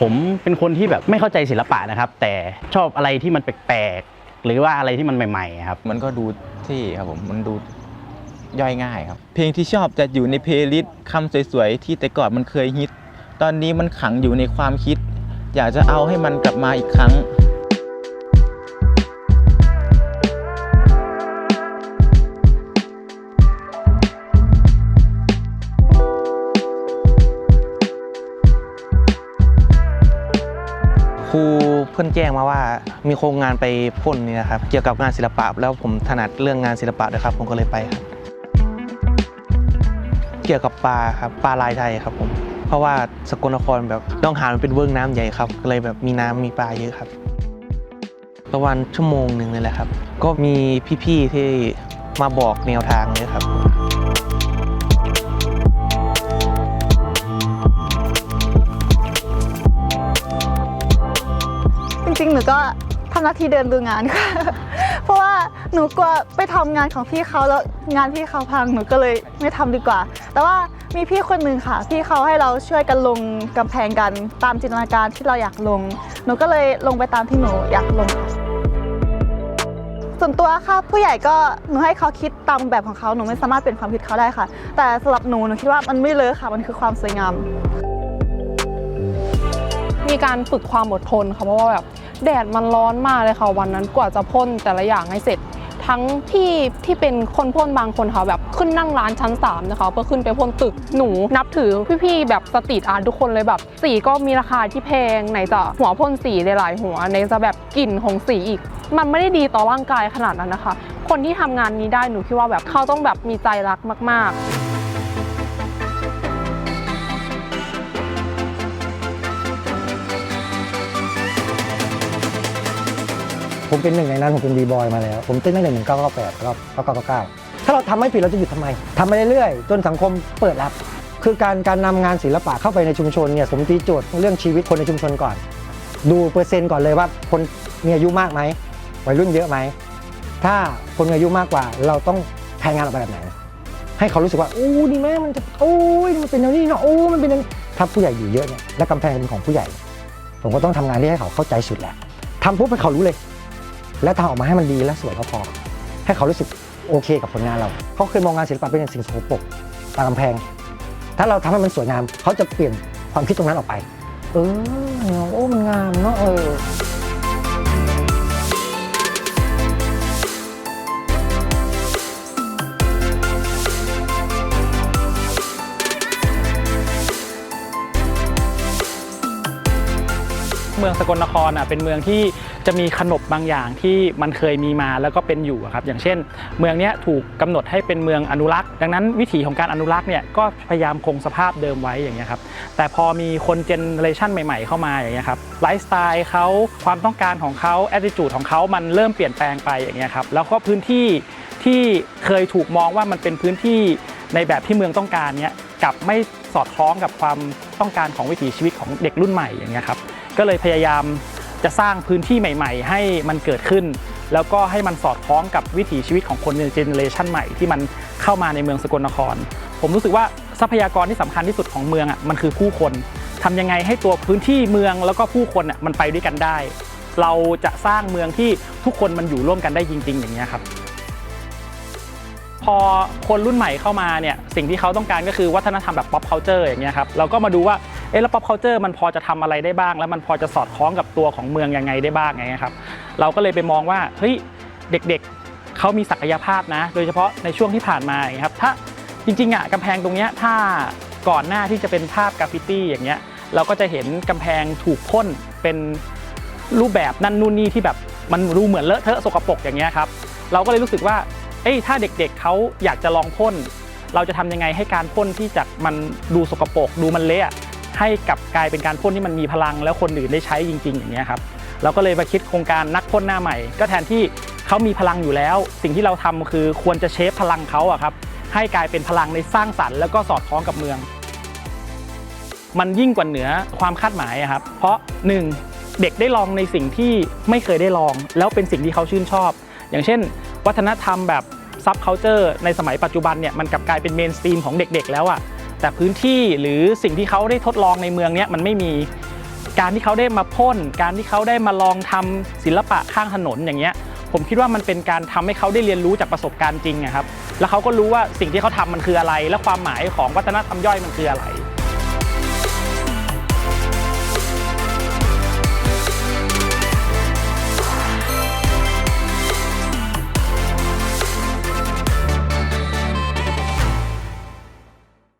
ผมเป็นคนที่แบบไม่เข้าใจศิลปะนะครับ แต่ชอบอะไรที่มันแปลกๆหรือว่าอะไรที่มันใหม่ๆครับ มันก็ดูที่ครับผมมันดูย่อยง่ายครับ เพลงที่ชอบจะอยู่ในเพลย์ลิสต์คำสวยๆ ที่แต่ก่อนมันเคยฮิต ตอนนี้มันขังอยู่ในความคิด อยากจะเอาให้มันกลับมาอีกครั้ง รูเพื่อนแจ้งมาว่ามีโครงงานไปพ่นนี่นะครับเกี่ยวกับงานศิลปะ แล้วผมถนัดเรื่องงานศิลปะด้วยครับ ผมก็เลยไปครับเกี่ยวกับปลาครับปลาลายไทยครับผมเพราะว่าสกลนครแบบต้องหามันเป็นเวิ้งน้ำใหญ่ครับก็เลยแบบมีน้ำมีปลาเยอะครับประมาณชั่วโมงหนึ่งเลยแหละครับ ก็มีพี่ๆที่มาบอกแนวทางเลยครับ หนูก็ทำหน้าที่เดินดูงานค่ะ เพราะว่าหนูกลัวไปทำงานของพี่เขาแล้วงานพี่เขาพังหนูก็เลยไม่ทำดีกว่า แต่ว่ามีพี่คนหนึ่งค่ะ พี่เขาให้เราช่วยกันลงกำแพงกันตามจินตนาการที่เราอยากลง หนูก็เลยลงไปตามที่หนูอยากลงค่ะส่วนตัวค่ะผู้ใหญ่ก็หนูให้เขาคิดตามแบบของเขาหนูไม่สามารถเปลี่ยนความคิดเขาได้ค่ะ แต่สำหรับหนูหนูคิดว่ามันไม่เลอะค่ะ มันคือความสวยงาม มีการฝึกความอดทนค่ะเพราะว่าแบบ แดดมันร้อนมากเลยค่ะวันนั้นกว่าจะพ่นแต่ละอย่างให้เสร็จ ทั้งที่ที่เป็นคนพ่นบางคนค่ะแบบขึ้นนั่งร้านชั้น3นะคะเพื่อขึ้นไปพ่นตึกหนูนับถือพี่ๆแบบสตรีทอาร์ตทุกคนเลยแบบ สีก็มีราคาที่แพงไหนจะหัวพ่นสีหลายๆหัวไหนจะแบบกลิ่นของสีอีก มันไม่ได้ดีต่อร่างกายขนาดนั้นนะคะ คนที่ทำงานนี้ได้หนูคิดว่าแบบเขาต้องแบบมีใจรักมาก ๆ ผมเป็นหนึ่งในนั้นผมเป็นบีบอยมาแล้ว ผมเต้นตั้งแต่หนึ่งเก้าเก้าแปดแล้วก็เก้าเก้าเก้าถ้าเราทำไม่ผิดเราจะหยุดทำไมทำไปเรื่อยๆจนสังคมเปิดรับ คือการการนำงานศิลปะเข้าไปในชุมชนเนี่ยผมตีโจทย์เรื่องชีวิตคนในชุมชนก่อน ดูเปอร์เซ็นต์ก่อนเลยว่าคนมีอายุมากไหมวัยรุ่นเยอะไหมถ้าคนมีอายุมากกว่า เราต้องแทนงานออกไปแบบไหนให้เขารู้สึกว่าอู้นี่แม่มันจะโอ้ยมันเป็นอย่างนี้เนาะโอ้มันเป็นอย่างนี้ถ้าผู้ใหญ่อยู่เยอะเนี่ยและกำแพงเป็นของผู้ใหญ่ ผมก็ต้องทำงานที่ให้เขาเข้าใจสุดแหละทำปุ๊บให้เขารู้เลย และทำออกมาให้มันดีและสวยก็พอ ให้เขารู้สึกโอเคกับผลงานเรา เขาเคยมองงานศิลปะเป็นสิ่งสกปรกตามกำแพง ถ้าเราทำให้มันสวยงาม เขาจะเปลี่ยนความคิดตรงนั้นออกไป เออโอ้มันงามเนาะเออ มืองสกลนครอะเป็นเมืองที่จะมีขนบบางอย่างที่มันเคยมีมาแล้วก็เป็นอยู่ครับอย่างเช่น เมืองนี้ถูกกำหนดให้เป็นเมืองอนุรักษ์ ดังนั้นวิถีของการอนุรักษ์เนี่ยก็พยายามคงสภาพเดิมไว้อย่างเงี้ยครับแต่พอมีคนเจเนเรชันใหม่ๆเข้ามาอย่างเงี้ยครับไลฟ์สไตล์เขาความต้องการของเขาแอ t i จูดของเขามันเริ่มเปลี่ยนแปลงไปอย่างเงี้ยครับแล้วก็พื้นที่ที่เคยถูกมองว่ามันเป็นพื้นที่ในแบบที่เมืองต้องการเนี่ยกลับไม่สอดคล้องกับความต้องการของวิถีชีวิตของเด็กรุ่นใหม่อย่างเงี้ยครับ ก็เลยพยายามจะสร้างพื้นที่ใหม่ ๆ ให้มันเกิดขึ้น แล้วก็ให้มันสอดคล้องกับวิถีชีวิตของคนเจเนเรชันใหม่ที่มันเข้ามาในเมืองสกลนคร ผมรู้สึกว่าทรัพยากรที่สำคัญที่สุดของเมืองอะมันคือผู้คนทำยังไงให้ตัวพื้นที่เมืองแล้วก็ผู้คนอะมันไปด้วยกันได้ เราจะสร้างเมืองที่ทุกคนมันอยู่ร่วมกันได้จริง ๆ อย่างนี้ยครับพอคนรุ่นใหม่เข้ามาเนี่ยสิ่งที่เขาต้องการก็คือวัฒนธรรมแบบ pop culture อย่างเงี้ยครับเราก็มาดูว่า เอ๊ะแล้ว pop culture มันพอจะทำอะไรได้บ้าง แล้วมันพอจะสอดคล้องกับตัวของเมืองยังไงได้บ้างอย่างครับเราก็เลยไปมองว่าเฮ้ยเด็กๆเขามีศักยภาพนะ โดยเฉพาะในช่วงที่ผ่านมาครับถ้าจริงๆอะกำแพงตรงเนี้ยถ้าก่อนหน้าที่จะเป็นภาพกราฟฟิตี้อย่างเงี้ยเราก็จะเห็นกำแพงถูกพ่นเป็นรูปแบบนั่นนู่นนี่ที่แบบมันดูเหมือนเลอะเทอะสกปรกอย่างเงี้ยครับเราก็เลยรู้สึกว่าเอ้ยถ้าเด็กๆเขาอยากจะลองพ่น เราจะทำยังไงให้การพ่นที่จากมันดูสกปรกดูมันเละ ให้กลับกลายเป็นการพ่นที่มันมีพลัง แล้วคนอื่นได้ใช้จริง ๆ อย่างเงี้ยครับเราก็เลยมาคิดโครงการนักพ่นหน้าใหม่ ก็แทนที่เขามีพลังอยู่แล้ว สิ่งที่เราทำคือควรจะเชฟพลังเขาอะครับให้กลายเป็นพลังในสร้างสรรค์แล้วก็สอดคล้องกับเมือง มันยิ่งกว่าเหนือความคาดหมายครับ เพราะหนึ่งเด็กได้ลองในสิ่งที่ไม่เคยได้ลอง แล้วเป็นสิ่งที่เขาชื่นชอบ อย่างเช่น วัฒนธรรมแบบซับเคาเจอร์ในสมัยปัจจุบันเนี่ยมันกลับกลายเป็นเมนสตรีมของเด็กๆ แล้วอะ แต่พื้นที่หรือสิ่งที่เขาได้ทดลองในเมืองเนี้ยมันไม่มีการที่เขาได้มาพ่น การที่เขาได้มาลองทำศิลปะข้างถนนอย่างเงี้ยผมคิดว่ามันเป็นการทำให้เขาได้เรียนรู้จากประสบการณ์จริงอะครับแล้วเขาก็รู้ว่าสิ่งที่เขาทำมันคืออะไร และความหมายของวัฒนธรรมย่อยมันคืออะไร